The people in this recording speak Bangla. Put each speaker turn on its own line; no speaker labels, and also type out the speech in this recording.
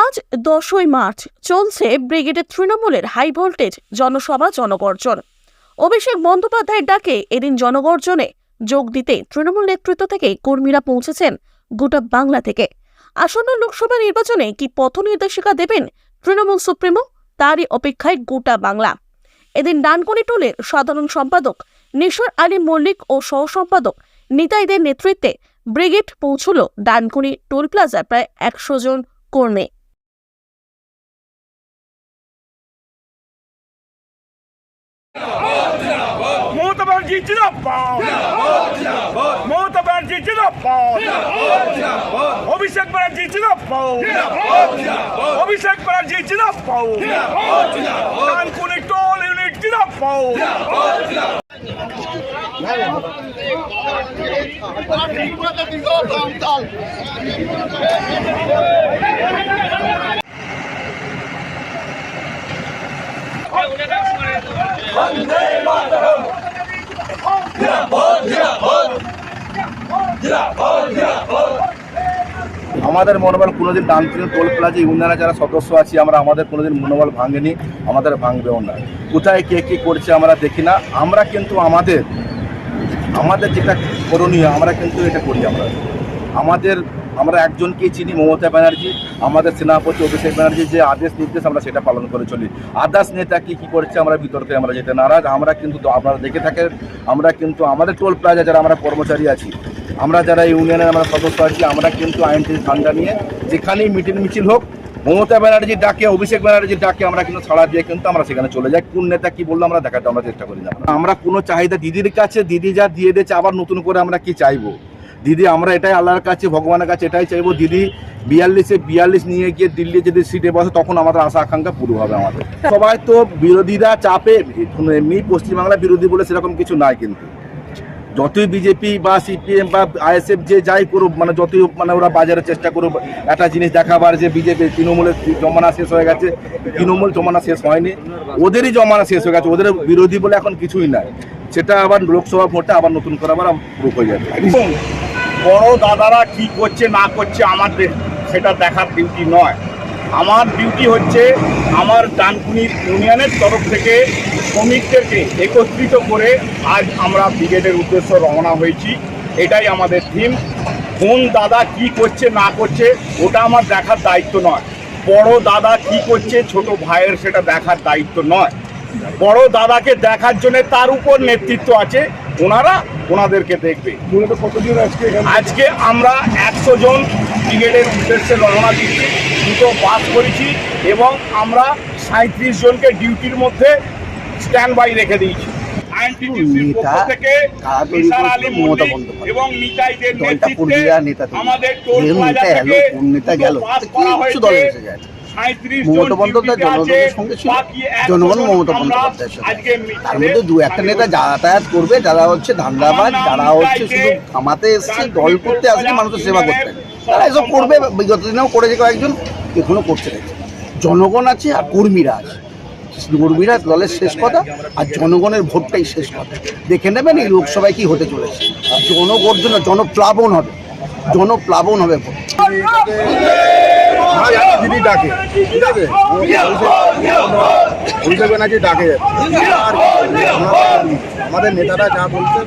আজ দশই মার্চ চলছে ব্রিগেডের তৃণমূলের হাই ভোল্টেজ জনসভা জনগর্জন অভিষেক বন্দ্যোপাধ্যায়ের ডাকে এদিন জনগর্জনে যোগ দিতে তৃণমূল নেতৃত্ব থেকে কর্মীরা পৌঁছেছেন গোটা বাংলা থেকে। আসন্ন লোকসভা নির্বাচনে কি পথ নির্দেশিকা দেবেন তৃণমূল সুপ্রিমো? তারই অপেক্ষায় গোটা বাংলা। এদিন ডানকুনি টোলের সাধারণ সম্পাদক নিশোর আলী মল্লিক ও সহ সম্পাদক নিতাইদের নেতৃত্বে ব্রিগেড পৌঁছল ডানকুনি টোল প্লাজায় প্রায় একশো জন কর্মী।
মমতা ব্যানার্জি জিন্দাবাদ। মমতা ব্যানার্জি জিন্দাবাদ। অভিষেক ব্যানার্জি জিন্দাবাদ। অভিষেক ব্যানার্জি জিন্দাবাদ। কানকুনি টোল ইউনিট জিন্দাবাদ।
আমাদের মনোবল কোনোদিন ডানকুনি টোল প্লাজা ইউনিয়নের যারা সদস্য আছি, আমরা আমাদের কোনোদিন মনোবল ভাঙেনি, আমাদের ভাঙবেও না। কোথায় কে কী করছে আমরা দেখি না। আমরা কিন্তু আমাদের আমাদের যেটা করণীয়, আমরা কিন্তু এটা করি আমরা। আমাদের আমরা একজনকেই চিনি, মমতা ব্যানার্জি, আমাদের সেনাপতি অভিষেক ব্যানার্জি যে আদেশ, নির্দেশ আমরা সেটা পালন করে চলি। আদার্স নেতা কী কী করছে আমরা বিতর্কে আমরা যেতে নারাজ। আমরা কিন্তু আপনারা দেখে থাকেন, আমরা কিন্তু আমাদের টোল প্লাজা যারা আমরা কর্মচারী আছি, আমরা যারা ইউনিয়নের আমরা সদস্য আছি, আমরা কিন্তু আইনটি ঠান্ডা নিয়ে যেখানেই মিটিং মিছিল হোক, মমতা ব্যানার্জি ডাকে, অভিষেক ব্যানার্জির ডাকে, আমরা কিন্তু ছাড়া দিয়ে কিন্তু আমরা সেখানে চলে যাই। কোন নেতা কি বলল আমরা দেখাতে আমরা চেষ্টা করি না। আমরা কোনো চাহিদা দিদির কাছে, দিদি যা দিয়ে দিয়েছে, আবার নতুন করে আমরা কি চাইব? দিদি, আমরা এটাই আল্লাহর কাছে, ভগবানের কাছে এটাই চাইব। দিদি, বিয়াল্লিশে বিয়াল্লিশ নিয়ে গিয়ে দিল্লি যদি সিটে বসে, তখন আমাদের আশা আকাঙ্ক্ষা পুরো হবে আমাদের। সবাই তো বিরোধীরা চাপে এমনি পশ্চিমবাংলা বিরোধী বলে সেরকম কিছু নাই কিন্তু। যতই বিজেপি বা সিপিএম বা আইএসএফ যে যাই করুক মানে যতই মানে ওরা বাজারের চেষ্টা করুক, একটা জিনিস দেখাবার যে বিজেপি তৃণমূলের জমানা শেষ হয়ে গেছে। তৃণমূল জমানা শেষ হয়নি। ওদেরই জমানা শেষ হয়ে গেছে। ওদের বিরোধী বলে এখন কিছুই নাই। সেটা আবার লোকসভা ভোটে আবার নতুন করে আবার প্রুফ হয়ে যাবে।
বড় দাদারা কি করছে, না করছে, আমাদের সেটা দেখার ডিউটি নয়। আমার ডিউটি হচ্ছে আমার ডানকুনি ইউনিয়নের তরফ থেকে শ্রমিকদেরকে একত্রিত করে আজ আমরা ব্রিগেডের উদ্দেশ্য রওনা হয়েছি। এটাই আমাদের থিম কোন দাদা কি করছে, না করছে, ওটা আমার দেখার দায়িত্ব নয়। বড় দাদা কি করছে, ছোট ভাইয়ের সেটা দেখার দায়িত্ব নয়। বড় দাদাকে দেখার জন্য তার উপর নেতৃত্ব আছে। ওনারা ওনাদেরকে দেখবে। কতজন আজকে আজকে আমরা একশো জন ব্রিগেডের উদ্দেশ্যে রওনা দিচ্ছি দুটো বাস করেছি এবং আমরা সাঁত্রিশ জনকে ডিউটির মধ্যে স্ট্যান্ড বাই রেখে দিয়েছি। এবং নেতৃত্বে আমাদের টোল প্লাজা থেকে
কিচ্ছু দলে। এসে যায় না।
37
মমতা
জন
বন্দ্যোপাধ্যায় জনগণের সঙ্গে ছিল। জনগণ মমতা বন্দ্যোপাধ্যায়ের সাথে।
আজকে
তার মধ্যে দু একটা নেতা যাতায়াত করবে যারা হচ্ছে ধান্দাবাজ যারা হচ্ছে শুধু খামাতে এসছে দল করতে আসলে মানুষের সেবা করতে। তারা এসব করবে বিগত দিনেও করেছে কয়েকজন এখনও করছে জনগণ আছে আর কর্মীরা আছে। কর্মীরা দলের শেষ কথা আর জনগণের ভোটটাই শেষ কথা। দেখে নেবেন এই লোকসভায় কি হতে চলেছে। জনগর্জন জনপ্লাবন হবে। জনপ্লাবন হবে ভোট।
আমরা একটা দিদি ডাকে। ঠিক আছে? অভিষেক ব্যানার্জি ডাকে। আর আমাদের নেতারা যা বলছে